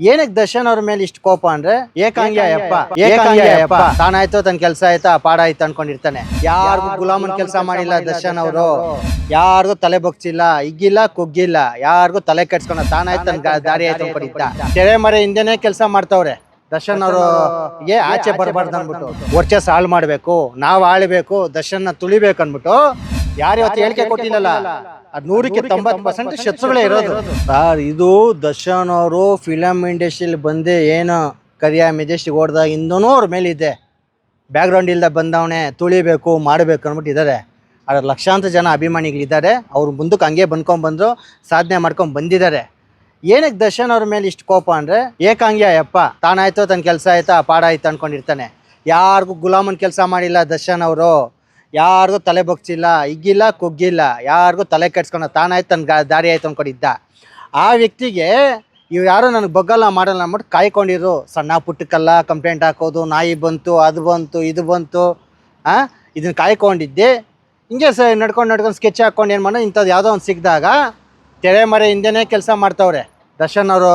ಏನಕ್ಕೆ ದರ್ಶನ್ ಅವ್ರ ಮೇಲೆ ಇಷ್ಟು ಕೋಪ ಅಂದ್ರೆ ಏಕಾಂಗಿಯಪ್ಪ ಏಕಾಂಗಿಯಪ್ಪ ತಾನಾಯ್ತೋ ತನ್ ತಾನಾಯ್ತು ತನ್ನ ಕೆಲಸ ಆಯ್ತಾ ಪಾಡ ಆಯ್ತು ಅನ್ಕೊಂಡಿರ್ತಾನೆ. ಯಾರಿಗೂ ಗುಲಾಮನ್ ಕೆಲಸ ಮಾಡಿಲ್ಲ ದರ್ಶನ್ ಅವರು. ಯಾರಿಗೂ ತಲೆ ಬಗ್ಸಿಲ್ಲ ಇಗ್ಗಿಲ್ಲ ಕುಗ್ಗಿಲ್ಲ ಯಾರಿಗೂ ತಲೆ ಕೆಡ್ಸ್ಕೊಂಡ ತಾನಾಯ್ತು ತನ್ನ ದಾರಿ ಆಯ್ತು ಅನ್ಕೊಂಡಿದ್ದ. ತೆರೆ ಮರೆ ಹಿಂದೆನೆ ಕೆಲಸ ಮಾಡ್ತಾವ್ರೆ. ದರ್ಶನ್ ಅವರು ಏ ಆಚೆ ಬರಬಾರ್ದು ಅನ್ಬಿಟ್ಟು ವರ್ಚಸ್ ಹಾಳು ಮಾಡ್ಬೇಕು ನಾವ್ ಆಳ್ಬೇಕು ದರ್ಶನ್ ತುಳಿಬೇಕು ಅನ್ಬಿಟ್ಟು ಯಾರು ಇವತ್ತು ಹೇಳಿಕೆ ಕೊಟ್ಟಿಲ್ಲಲ್ಲ? ಅದ್ ನೂರಕ್ಕೆ ತೊಂಬತ್ತು ಪರ್ಸೆಂಟ್ ಶತ್ರುಗಳೇ ಇರೋದು. ಸರ್ ಇದು ದರ್ಶನ್ ಅವರು ಫಿಲಮ್ ಇಂಡಸ್ಟ್ರಿಯಲ್ಲಿ ಬಂದೆ ಏನು ಕರಿಯ ಮೆಜೆಸ್ಟಿಕ್ ಓಡ್ದಾಗ ಇಂದೂ ಅವ್ರ ಮೇಲಿದೆ ಬ್ಯಾಕ್ಗ್ರೌಂಡ್ ಇಲ್ಲದೆ ಬಂದವನೇ ತುಳಿಬೇಕು ಮಾಡಬೇಕು ಅಂದ್ಬಿಟ್ಟು ಇದ್ದಾರೆ ಅದ್ರ ಲಕ್ಷಾಂತರ ಜನ ಅಭಿಮಾನಿಗಳಿದ್ದಾರೆ. ಅವ್ರು ಮುಂದಕ್ಕೆ ಹಂಗೆ ಬಂದ್ಕೊಂಡ್ ಸಾಧನೆ ಮಾಡ್ಕೊಂಡು ಬಂದಿದ್ದಾರೆ. ಏನಕ್ಕೆ ದರ್ಶನ್ ಅವ್ರ ಮೇಲೆ ಇಷ್ಟು ಕೋಪ ಅಂದ್ರೆ ಏಕಾಂಗ್ಯ ಯಪ್ಪ ತಾನಾಯ್ತೋ ತನ್ನ ಕೆಲಸ ಆಯ್ತಾ ಪಾಡ ಆಯ್ತು ಅನ್ಕೊಂಡಿರ್ತಾನೆ. ಯಾರಿಗೂ ಗುಲಾಮನ್ ಕೆಲಸ ಮಾಡಿಲ್ಲ ದರ್ಶನ್ ಅವರು. ಯಾರಿಗೂ ತಲೆ ಬಗ್ಸಿಲ್ಲ, ಇಗ್ಗಿಲ್ಲ, ಕುಗ್ಗಿಲ್ಲ, ಯಾರಿಗೂ ತಲೆ ಕೆಡ್ಸ್ಕೊಂಡು ತಾನಾಯ್ತು ತನ್ನ ದಾರಿ ಆಯ್ತು ಅಂದ್ಕೊಂಡಿದ್ದ ಆ ವ್ಯಕ್ತಿಗೆ ಇವ್ರು ಯಾರು ನನಗೆ ಬಗ್ಗಲ್ಲ ಮಾಡಲ್ಲ ಅಂದ್ಬಿಟ್ಟು ಕಾಯ್ಕೊಂಡಿರು ಸಣ್ಣ ಪುಟ್ಟಕ್ಕೆಲ್ಲ ಕಂಪ್ಲೇಂಟ್ ಹಾಕೋದು, ನಾಯಿ ಬಂತು, ಅದು ಬಂತು, ಇದು ಬಂತು ಹಾಂ ಇದನ್ನ ಕಾಯ್ಕೊಂಡಿದ್ದೆ. ಹಿಂಗೆ ಸ ನಡ್ಕೊಂಡು ನಡ್ಕೊಂಡು ಸ್ಕೆಚ್ ಹಾಕ್ಕೊಂಡು ಏನು ಮಾಡೋ ಇಂಥದ್ದು ಯಾವುದೋ ಒಂದು ಸಿಕ್ಕಿದಾಗ ತೆರೆ ಮರೆ ಹಿಂದೆನೇ ಕೆಲಸ ಮಾಡ್ತಾವ್ರೆ. ದರ್ಶನ್ ಅವರು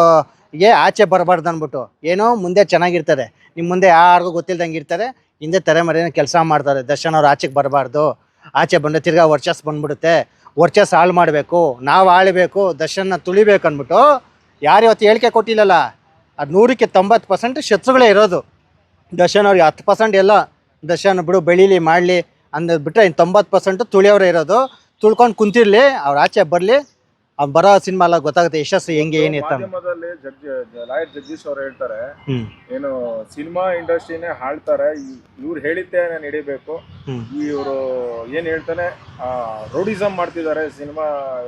ಏ ಆಚೆ ಬರಬಾರ್ದು ಅಂದ್ಬಿಟ್ಟು. ಏನೋ ಮುಂದೆ ಚೆನ್ನಾಗಿರ್ತಾರೆ ನಿಮ್ಮ ಮುಂದೆ ಯಾರಿಗೂ ಗೊತ್ತಿಲ್ದಂಗೆ ಇರ್ತಾರೆ. ಹಿಂದೆ ತರೆಮರೆನ ಕೆಲಸ ಮಾಡ್ತಾರೆ ದರ್ಶನ್ ಅವ್ರು ಆಚೆಗೆ ಬರಬಾರ್ದು. ಆಚೆ ಬಂದರೆ ತಿರ್ಗಾ ವರ್ಚಸ್ ಬಂದ್ಬಿಡುತ್ತೆ. ವರ್ಚಸ್ ಹಾಳು ಮಾಡಬೇಕು. ನಾವು ಆಳಬೇಕು ದರ್ಶನ್ನ ತುಳಿಬೇಕು ಅಂದ್ಬಿಟ್ಟು ಯಾರು ಇವತ್ತು ಹೇಳಿಕೆ ಕೊಟ್ಟಿಲ್ಲಲ್ಲ? ಅದು ನೂರಕ್ಕೆ ತೊಂಬತ್ತು ಪರ್ಸೆಂಟ್ ಶತ್ರುಗಳೇ ಇರೋದು. ದರ್ಶನ್ ಅವ್ರಿಗೆ ಹತ್ತು ಪರ್ಸೆಂಟ್ ಎಲ್ಲ ದರ್ಶನ್ ಬಿಡು, ಬೆಳೀಲಿ, ಮಾಡಲಿ ಅಂದ್ಬಿಟ್ರೆ ಇನ್ನು ತೊಂಬತ್ತು ಪರ್ಸೆಂಟು ತುಳಿಯವ್ರೆ ಇರೋದು. ತುಳ್ಕೊಂಡು ಕುಂತಿರಲಿ, ಅವ್ರು ಆಚೆ ಬರಲಿ. ಅವ್ರು ಬರೋ ಸಿನಿಮಾ ಎಲ್ಲ ಗೊತ್ತಾಗುತ್ತೆ ಯಶಸ್ಸು ಹೆಂಗೆ ಏನ್. ಮಾಧ್ಯಮದಲ್ಲಿ ಜಡ್ಜ್ ಲಾಯರ್ ಜಗ್ಜೀಶ್ ಅವ್ರು ಹೇಳ್ತಾರೆ ಹ್ಮ್. ಏನು ಸಿನಿಮಾ ಇಂಡಸ್ಟ್ರಿನೇ ಹಾಳ್ತಾರೆ ಇವ್ರು ಹೇಳಿದ್ದೆ ನಾನು ಹಿಡಿಬೇಕು ಇವರು ಏನ್ ಹೇಳ್ತಾನೆ ರೋಡಿಸಮ್ ಮಾಡ್ತಿದ್ದಾರೆ ಸಿನಿಮಾ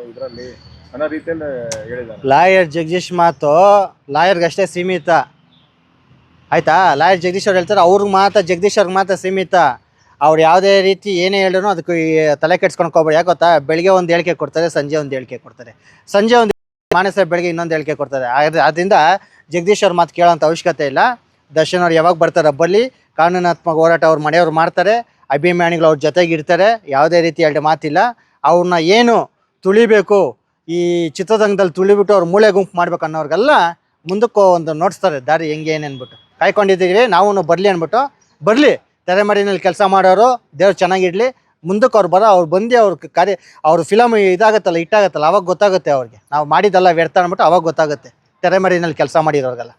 ಇದರಲ್ಲಿ ಅನ್ನೋ ರೀತಿಯಲ್ಲಿ ಹೇಳಿದ್ದಾರೆ ಲಾಯರ್ ಜಗದೀಶ್ ಮಾತು ಲಾಯರ್ಗಷ್ಟೇ ಸೀಮಿತ. ಆಯ್ತಾ? ಲಾಯರ್ ಜಗದೀಶ್ ಅವ್ರು ಹೇಳ್ತಾರೆ ಅವ್ರಿಗೆ ಮಾತ್ರ ಜಗದೀಶ್ ಅವ್ರಿಗೆ ಮಾತ್ರ ಸೀಮಿತ. ಅವ್ರು ಯಾವುದೇ ರೀತಿ ಏನೇ ಹೇಳಿದ್ರು ಅದಕ್ಕೆ ತಲೆ ಕೆಡ್ಸ್ಕೊಂಡು ಹೋಗ್ಬೇಡಿ. ಯಾಕೆ ಗೊತ್ತಾ? ಬೆಳಿಗ್ಗೆ ಒಂದು ಹೇಳಿಕೆ ಕೊಡ್ತಾರೆ, ಸಂಜೆ ಒಂದು ಹೇಳಿಕೆ ಕೊಡ್ತಾರೆ. ಸಂಜೆ ಒಂದು ಮಾನಸ ಬೆಳಿಗ್ಗೆ ಇನ್ನೊಂದು ಹೇಳಿಕೆ ಕೊಡ್ತಾರೆ. ಅದರಿಂದ ಜಗದೀಶ್ ಅವ್ರ ಮಾತು ಕೇಳೋಂಥ ಅವಶ್ಯಕತೆ ಇಲ್ಲ. ದರ್ಶನ್ ಅವ್ರು ಯಾವಾಗ ಬರ್ತಾರೆ ಬರಲಿ ಕಾನೂನಾತ್ಮಕ ಹೋರಾಟ ಅವ್ರ ಮನೆಯವ್ರು ಮಾಡ್ತಾರೆ, ಅಭಿಮಾನಿಗಳು ಅವ್ರ ಜೊತೆಗೆ ಇರ್ತಾರೆ, ಯಾವುದೇ ರೀತಿ ಎರಡು ಮಾತಿಲ್ಲ. ಅವ್ರನ್ನ ಏನು ತುಳಿಬೇಕು, ಈ ಚಿತ್ರರಂಗದಲ್ಲಿ ತುಳಿಬಿಟ್ಟು ಅವ್ರು ಮೂಳೆ ಗುಂಪು ಮಾಡ್ಬೇಕು ಅನ್ನೋರ್ಗೆಲ್ಲ ಮುಂದಕ್ಕೆ ಒಂದು ನೋಡಿಸ್ತಾರೆ ದಾರಿ ಹೆಂಗೆ ಏನೇನ್ಬಿಟ್ಟು ಕಾಯ್ಕೊಂಡಿದ್ದೀವಿ ನಾವು ಬರಲಿ ಅಂದ್ಬಿಟ್ಟು. ಬರಲಿ ತೆರೆಮರೆಯಲ್ಲಿ ಕೆಲಸ ಮಾಡೋರು ದೇವ್ರು ಚೆನ್ನಾಗಿಡ್ಲಿ ಮುಂದಕ್ಕೆ ಅವ್ರು ಬರೋ, ಅವ್ರು ಬಂದು ಅವ್ರ ಕಾರ್ಯ, ಅವ್ರ ಫಿಲಮ್ ಇದಾಗತ್ತಲ್ಲ ಇಟ್ಟಾಗತ್ತಲ್ಲ ಅವಾಗ ಗೊತ್ತಾಗುತ್ತೆ ಅವ್ರಿಗೆ. ನಾವು ಮಾಡಿದ್ದೆಲ್ಲ ವ್ಯರ್ಥ ಅಂದ್ಬಿಟ್ಟು ಅವಾಗ ಗೊತ್ತಾಗುತ್ತೆ. ತೆರೆಮರೆಯಲ್ಲಿ ಕೆಲಸ ಮಾಡಿರೋರ್ಗೆಲ್ಲ.